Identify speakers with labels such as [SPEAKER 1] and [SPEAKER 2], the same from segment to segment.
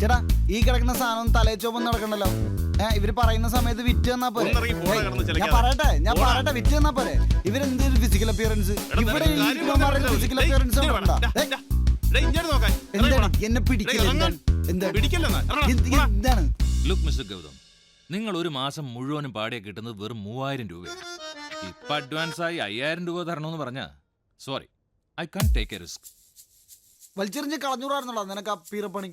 [SPEAKER 1] ചേട്ടാ ഈ കിടക്കുന്ന സാധനം തലേ ചോപ്പം നടക്കണ്ടല്ലോ ഏഹ് ഇവർ പറയുന്ന സമയത്ത് വിറ്റ് തന്നാ പോരെ
[SPEAKER 2] ഒന്നിറങ്ങി പോടാ
[SPEAKER 1] ഞാൻ. പറയട്ടെ ഞാൻ
[SPEAKER 2] പോടാ.
[SPEAKER 1] പറയട്ടെ വിറ്റ് തന്നാ പോരെ ഇവരെന്ത് ഫിസിക്കൽ അപ്പിയറൻസ്
[SPEAKER 2] എടാ,
[SPEAKER 1] ഇവിടെ
[SPEAKER 2] നിനക്ക് കാര്യം
[SPEAKER 1] ഫിസിക്കൽ. അപ്പിയറൻസ്
[SPEAKER 2] ഡേയ്, ഇങ്ങോട്ട് നോക്കാൻ. ഇറങ്ങി
[SPEAKER 1] എന്താണ്
[SPEAKER 2] പോടാ.
[SPEAKER 1] എന്നെ പിടിക്കില്ല
[SPEAKER 2] ഡേയ്, ഇറങ്ങാൻ.
[SPEAKER 1] എന്താണ്.
[SPEAKER 2] ഇറങ്ങടാ,
[SPEAKER 1] എന്ത്-
[SPEAKER 2] പോടാ.
[SPEAKER 1] എന്താണ്
[SPEAKER 3] ലുക്ക് മിസ്റ്റർ ഗൗതം നിങ്ങൾ ഒരു മാസം മുഴുവനും പാടിയ കിട്ടുന്നത് വെറും മൂവായിരം രൂപയാണ് ഇപ്പൊ അഡ്വാൻസ് ആയി അയ്യായിരം രൂപ തരണമെന്ന് പറഞ്ഞാ sorry I can take a risk
[SPEAKER 1] വലിച്ചെറിഞ്ഞ് കളഞ്ഞൂറായിരുന്നോടാ നിനക്ക് ആ പീറപ്പണി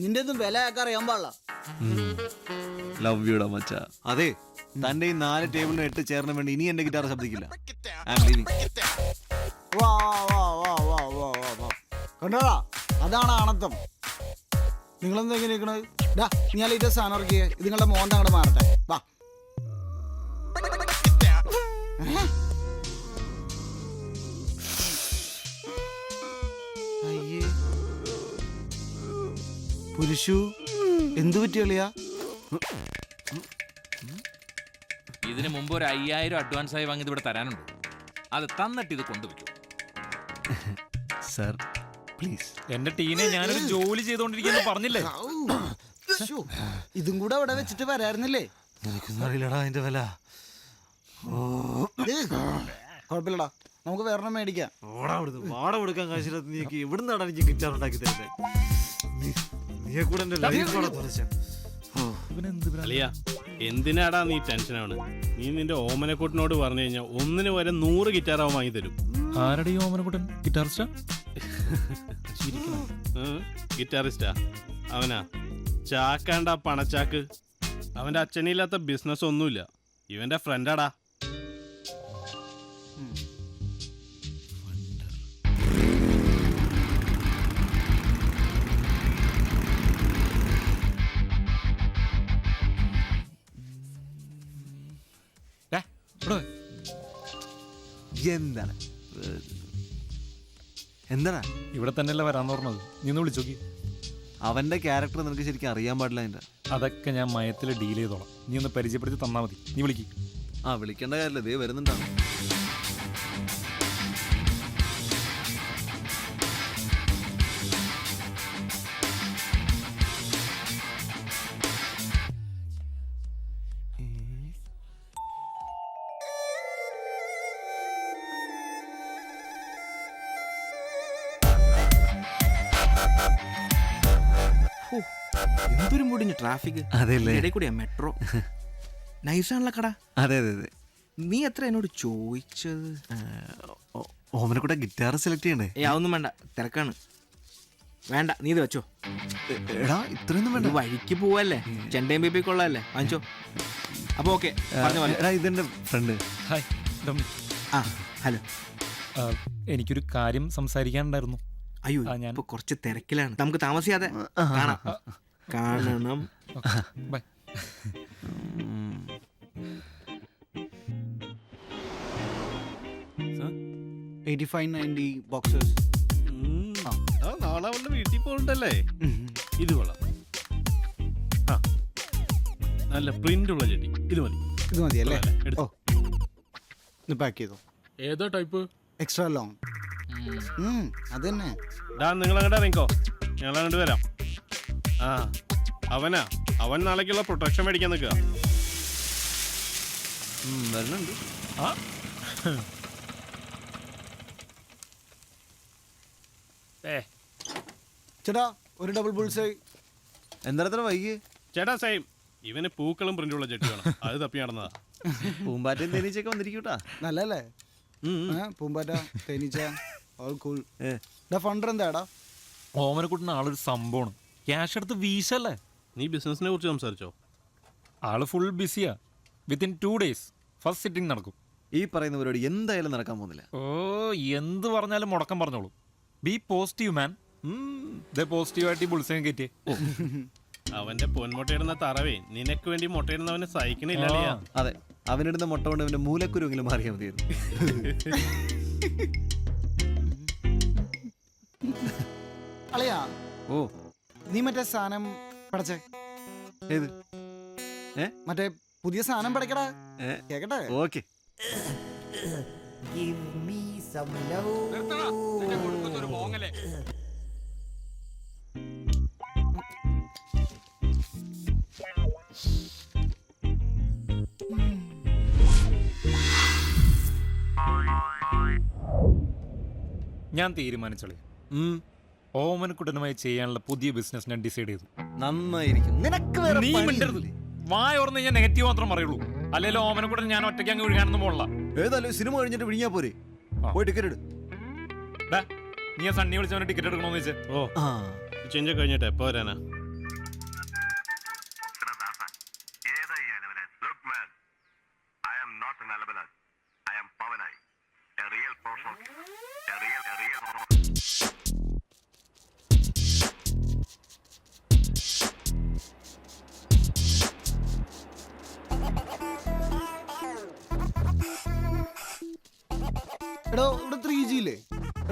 [SPEAKER 1] നിന്റെ ഒന്നും വില ആക്കാൻ അറിയാൻ പാടില്ല.
[SPEAKER 4] ലവ് യുടാ മച്ച. അതെ തന്റെ ഈ നാല് ടേബിളിന് എട്ട് ചേർന്ന് വേണ്ടി ഇനി എന്റെ ഗിറ്റാർ ശബ്ദിക്കില്ല. ഐ ആം ലീവിംഗ്
[SPEAKER 1] വാ വാ വാ വാ വാ വാ വാ. കണ്ടോടാ? അതാണ് ആണത്തം നിങ്ങളെന്താ ഇങ്ങനെ ഇരിക്കണത്? ഡാ ഞാൻ ഇത് സാധനം ഇറക്കിയേ ഇത് നിങ്ങളുടെ മോൻ അങ്ങോട്ട് മാറട്ടെ. വാ. പുരുഷു എന്തു പറ്റിയളിയാ
[SPEAKER 3] ഇതിനു മുമ്പ് ഒരു അയ്യായിരം അഡ്വാൻസ് ആയി വാങ്ങി ഇവിടെ തരാനുണ്ട്. അത് തന്നിട്ട് ഇത് കൊണ്ടുവയ്ക്കും
[SPEAKER 4] സർ പ്ലീസ്.
[SPEAKER 5] എന്റെ ടീനെ ഞാനൊരു ജോലി ചെയ്തോണ്ടിരിക്കുന്നു പറഞ്ഞില്ലേ?
[SPEAKER 1] ശ്ശോ, ഇതും കൂടെ അവിടെ വെച്ചിട്ട് വരായിരുന്നില്ലേ?
[SPEAKER 4] എനിക്കൊന്നും അറിയില്ലടാ അതിന്റെ വില.
[SPEAKER 1] ഏ, കുഴപ്പമില്ലടാ. നമുക്ക് വേറെ എണ്ണം മേടിക്കാം.
[SPEAKER 4] ഓടാ അവിടുന്ന് വാട കൊടുക്കാൻ കാശില്ലാത്ത നീക്ക് എവിടുന്നാടാ എനിക്ക് ഗിറ്റാർ ഉണ്ടാക്കി തരുന്നത്
[SPEAKER 2] അളിയ എന്തിനാടാ നീ ടെൻഷനാണ് നീ നിന്റെ ഓമനക്കൂട്ടിനോട് പറഞ്ഞു കഴിഞ്ഞാൽ ഒന്നിന് വരെ നൂറ് ഗിറ്റാർ അവൻ വാങ്ങി തരും.
[SPEAKER 5] ആരുടെ ഈ ഓമനക്കുട്ടൻ? ഗിറ്റാറിസ്റ്റാ
[SPEAKER 2] ഗിറ്റാറിസ്റ്റാ അവനാ? ചാക്കാണ്ട പണച്ചാക്ക്. അവന്റെ അച്ഛനില്ലാത്ത ബിസിനസ് ഒന്നുമില്ല. ഇവന്റെ ഫ്രണ്ടാടാ
[SPEAKER 4] എന്താണ്? എന്താണ്?
[SPEAKER 5] ഇവിടെ തന്നെയല്ലേ വരാന്ന് പറഞ്ഞത്. നീന്ന് വിളിച്ചോക്കി
[SPEAKER 4] അവന്റെ ക്യാരക്ടർ നിനക്ക് ശരിക്കും അറിയാൻ പാടില്ല അതിന്റെ.
[SPEAKER 5] അതൊക്കെ ഞാൻ മയത്തിൽ ഡീൽ ചെയ്തോളാം. നീ ഒന്ന് പരിചയപ്പെടുത്തി തന്നാ മതി. നീ വിളിക്ക്.
[SPEAKER 4] ആ വിളിക്കേണ്ട കാര്യമില്ല. ദേ വരുന്നുണ്ടാണ്
[SPEAKER 6] എന്തൊരു മുടിഞ്ഞു ട്രാഫിക്
[SPEAKER 4] അതെല്ലേ?
[SPEAKER 6] ഇടയിൽ കൂടിയാ മെട്രോ നൈസാണല്ലോ കട
[SPEAKER 4] അതെ അതെ അതെ.
[SPEAKER 6] നീ എത്ര എന്നോട് ചോദിച്ചത്?
[SPEAKER 4] ഓമനെ കൂടെ ഗിറ്റാർ സെലക്ട് ചെയ്യണ്ടേ?
[SPEAKER 6] ഏ അതൊന്നും വേണ്ട. തിരക്കാണ്. വേണ്ട നീ ഇത് വെച്ചോ.
[SPEAKER 4] എടാ ഇത്രയൊന്നും വേണ്ട.
[SPEAKER 6] വഴിക്ക് പോവല്ലേ? ചെണ്ടയും ബേബി കൊള്ളാല്ലേ വാങ്ങിച്ചോ. അപ്പൊ ഓക്കെ പറഞ്ഞ
[SPEAKER 4] എടാ ഇതെന്റെ ഫ്രണ്ട്
[SPEAKER 5] ഹായ്.
[SPEAKER 6] ആ ഹലോ.
[SPEAKER 5] എനിക്കൊരു കാര്യം സംസാരിക്കാനുണ്ടായിരുന്നു.
[SPEAKER 6] അയ്യോ
[SPEAKER 5] ഞാൻ-
[SPEAKER 6] ഇപ്പൊ കുറച്ച് തിരക്കിലാണ്. നമുക്ക് താമസിയാതെ കാണാം. കാണണം.
[SPEAKER 5] Bye.
[SPEAKER 1] Eighty five ninety boxers
[SPEAKER 2] നാളെ അവളുടെ വീട്ടിൽ പോകണ്ടല്ലേ? ഇത് കൊള്ളാം. ആ നല്ല പ്രിന്റ് ഉള്ള ചെടി. ഇത് മതി.
[SPEAKER 1] ഇത് മതിയല്ലേ. ഓ. ഇത് പാക്ക് ചെയ്തോ?
[SPEAKER 5] ഏതാ ടൈപ്പ്
[SPEAKER 1] എക്സ്ട്രാ ലോങ് അത് തന്നെ
[SPEAKER 2] ഡാ നിങ്ങൾ അങ്ങോട്ട് ഇറങ്ങിക്കോ. ഞങ്ങൾ അങ്ങോട്ട് വരാം. ആ അവനാ. അവൻ നാളേക്കുള്ള പ്രൊട്ടക്ഷൻ മേടിക്കാൻ നിൽക്കുക.
[SPEAKER 4] വരുന്നുണ്ട്.
[SPEAKER 5] ഏ.
[SPEAKER 1] ചേട്ടാ ഒരു ഡബിൾ ബുൾസ്
[SPEAKER 4] എന്താ വൈകി?
[SPEAKER 2] ചേട്ടാ സെയിം ഇവന് പൂക്കളും പ്രിന്റുള്ള ചെടി വേണം അത് തപ്പി നടന്നതാ.
[SPEAKER 4] പൂമ്പാറ്റയും തേനീച്ചയൊക്കെ വന്നിരിക്കൂട്ടാ.
[SPEAKER 1] നല്ലല്ലേ പൂമ്പാറ്റ തേനീച്ച. ഓൾ കൂൾ
[SPEAKER 4] ഏ.
[SPEAKER 1] ഡാ ഫണ്ടർ എന്താടാ?
[SPEAKER 5] ഓമനക്കുട്ടൻ ആളൊരു സംഭവമാണ്. ക്യാഷ് എടുത്ത് വീശല്ലേ?
[SPEAKER 2] നീ ബിസിനസിനെ കുറിച്ച് സംസാരിച്ചോ?
[SPEAKER 5] ആൾ full ബിസിയാ within two days first sitting നടക്കും.
[SPEAKER 4] ഈ പറയുന്ന പരിപാടി എന്തായാലും നടക്കാൻ പോകുന്നില്ല.
[SPEAKER 5] ഓ എന്ത് പറഞ്ഞാലും മുടക്കം പറഞ്ഞോളൂ. ബി പോസിറ്റീവ് മാൻ ഇതേ പോസിറ്റീവായിട്ട് ഈ ബുൾസൈൻ കയറ്റി
[SPEAKER 2] അവന്റെ പൊന്മുട്ടയിടുന്ന തറവേ നിനക്ക് വേണ്ടി മുട്ടയിടുന്നവനെ
[SPEAKER 5] സഹിക്കണില്ല
[SPEAKER 4] അതെ അവനിടുന്ന മുട്ട കൊണ്ട് അവന്റെ മൂലക്കുരുവെങ്കിലും മാറിയാൽ മതിയായിരുന്നു.
[SPEAKER 1] അളിയാ
[SPEAKER 4] ഓ.
[SPEAKER 1] നീ മറ്റേ സാധനം പടച്ചേ?
[SPEAKER 4] ഏത്?
[SPEAKER 1] മറ്റേ പുതിയ സാധനം പടക്കടാ കേക്കട്ടെ?
[SPEAKER 4] ഓക്കെ.
[SPEAKER 5] ഞാൻ തീരുമാനിച്ചോളേ. ഓമനക്കുട്ടനുമായി ചെയ്യാനുള്ള പുതിയ ബിസിനസ് ഞാൻ ഡിസൈഡ് ചെയ്തു.
[SPEAKER 4] നന്നായിരിക്കും. നിനക്ക് വേറെ
[SPEAKER 5] നീ മിണ്ടരുത്? വായ ഓർന്ന് ഞാൻ നെഗറ്റീവ് മാത്രം പറയുള്ളൂ. അല്ലെങ്കിൽ ഓമനക്കുട്ടൻ ഞാൻ ഒറ്റയ്ക്ക് അങ്ങ് വിഴുകാനൊന്നും പോകണ്ട
[SPEAKER 4] ഏതായാലും സിനിമ കഴിഞ്ഞിട്ട് വിഴിഞ്ഞാ പോരെ.
[SPEAKER 5] ആ.
[SPEAKER 4] പോയി ടിക്കറ്റ് എടു.
[SPEAKER 5] നീ ആ സണ്ണി വിളിച്ചവനെ ടിക്കറ്റ് എടുക്കണോന്ന് വെച്ച്
[SPEAKER 2] ഓ.
[SPEAKER 4] ആ.
[SPEAKER 2] ചേഞ്ച് കഴിഞ്ഞിട്ട് എപ്പോ വരാനാ?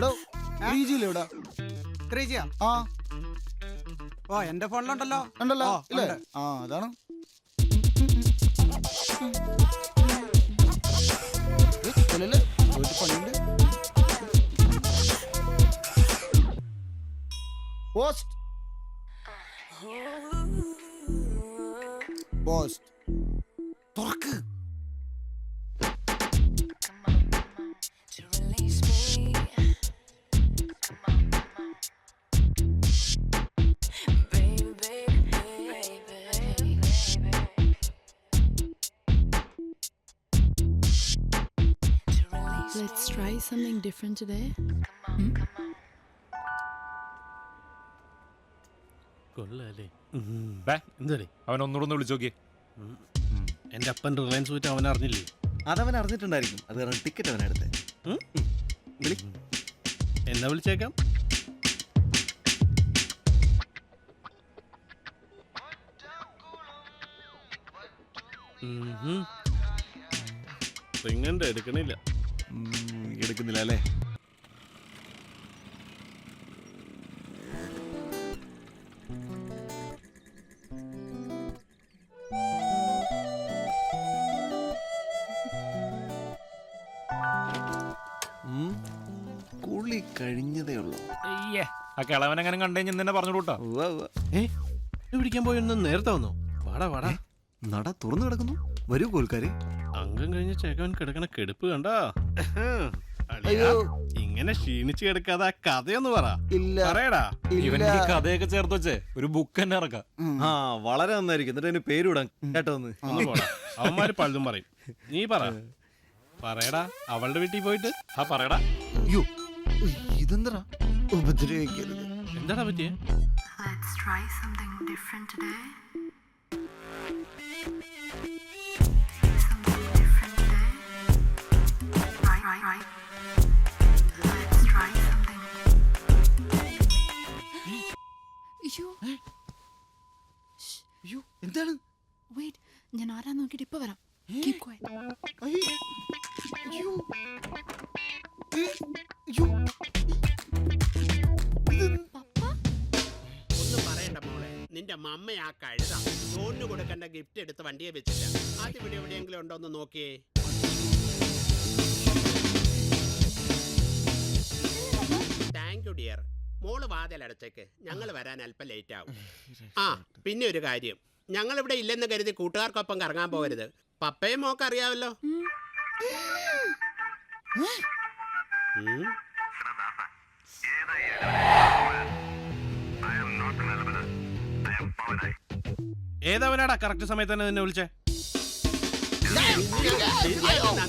[SPEAKER 1] എടോ ത്രീ ജി ഇല്ലേ ത്രീ
[SPEAKER 7] ജിയാ
[SPEAKER 1] ആ.
[SPEAKER 7] ഓ എന്റെ ഫോണിലുണ്ടല്ലോ.
[SPEAKER 1] ഉണ്ടല്ലോ ഇല്ലേ?
[SPEAKER 7] ഉണ്ട്.
[SPEAKER 1] ആ അതാണ്. ഏ, ഇല്ലല്ലേ? ഒരു പണിയുണ്ട്. പോസ്റ്റ്. പോസ്റ്റ്. തുറക്ക്.
[SPEAKER 8] Let's try something different today.
[SPEAKER 2] കൊള്ളാല്ലേ
[SPEAKER 5] ഡാ,
[SPEAKER 2] എന്താടേ?
[SPEAKER 5] അവൻ ഒന്നുകൂടെ ഒന്ന് വിളിച്ചു നോക്കിയേ.
[SPEAKER 2] എന്റെ അപ്പൻ റിലയൻസ് പോയിട്ട് അവൻ അറിഞ്ഞില്ലേ?
[SPEAKER 4] അതവൻ അറിഞ്ഞിട്ടുണ്ടായിരിക്കും. അത് കാരണം ടിക്കറ്റ് അവൻ എടുത്തേ. വിളി.
[SPEAKER 2] എന്നാ വിളിച്ചേക്കാം? റിങ്ങണ്ട് എടുക്കണില്ല.
[SPEAKER 4] ഉം, എടുക്കുന്നില്ല അല്ലേ? കുളി കഴിഞ്ഞതേ ഉള്ളൂ.
[SPEAKER 5] അയ്യേ ആ കിളവനെങ്ങനെ കണ്ടു കഴിഞ്ഞ് തന്നെ പറഞ്ഞു കൂട്ടാ.
[SPEAKER 2] ഏ ഇത് പിടിക്കാൻ പോയൊന്ന് നേരത്തെ വന്നോ? വാടാ വാടാ.
[SPEAKER 4] നട തുറന്നു കിടക്കുന്നു. വരൂ കോൽക്കാരെ.
[SPEAKER 2] അംഗം കഴിഞ്ഞ ചേക്കവൻ കിടക്കണ കെടുപ്പ് കണ്ടാ?
[SPEAKER 1] അയ്യോ.
[SPEAKER 2] ഇങ്ങനെ ക്ഷീണിച്ചു കിടക്കാതെ ആ കഥയൊന്ന് പറ.
[SPEAKER 1] ഇല്ല.
[SPEAKER 2] പറയടാ.
[SPEAKER 5] ഇവൻ ഈ കഥയൊക്കെ ചേർത്ത് വെച്ചേ ഒരു ബുക്ക് തന്നെ ഇറക്കാം.
[SPEAKER 4] ആ വളരെ നന്നായിരിക്കും. എന്നിട്ട് അതിന് പേരിടാൻ കേട്ടോ ഒന്ന്.
[SPEAKER 2] ഒന്ന് പോടാ. അവന്മാര് പലതും പറയും. നീ പറ. പറയടാ അവളുടെ വീട്ടിൽ പോയിട്ട്?
[SPEAKER 5] ആ പറയടാ.
[SPEAKER 4] അയ്യോ ഇതെന്താ ഉപദ്രവിക്കരുത്.
[SPEAKER 2] എന്താടാ പറ്റിയേ?
[SPEAKER 9] Let's try something different today.
[SPEAKER 8] Wait ഞാൻ ആരാ നോക്കിയിട്ട് ഇപ്പൊ വരാം.
[SPEAKER 10] ഒന്നും പറയണ്ട മോളെ. നിന്റെ മമ്മ ആ കഴുത. ഫോണിന് കൊടുക്കേണ്ട ഗിഫ്റ്റ് എടുത്ത് വണ്ടിയെ വെച്ചില്ല. അത് ഇവിടെ എവിടെയെങ്കിലും ഉണ്ടോ എന്ന് നോക്കിയേ. താങ്ക് യു ഡിയർ മോൾ വാതിലടച്ചേക്ക്. ഞങ്ങൾ വരാൻ അല്പം ലേറ്റ് ആവും. ആ പിന്നെ ഒരു കാര്യം. ഞങ്ങൾ ഇവിടെ ഇല്ലെന്ന് കരുതി കൂട്ടുകാർക്കൊപ്പം കറങ്ങാൻ പോകരുത് പപ്പയും മോക്ക് അറിയാമല്ലോ.
[SPEAKER 2] ഏതവനാടാ കറക്റ്റ് സമയത്ത് തന്നെ നിന്നെ വിളിച്ചേ
[SPEAKER 10] ശരിയായിട്ടാ,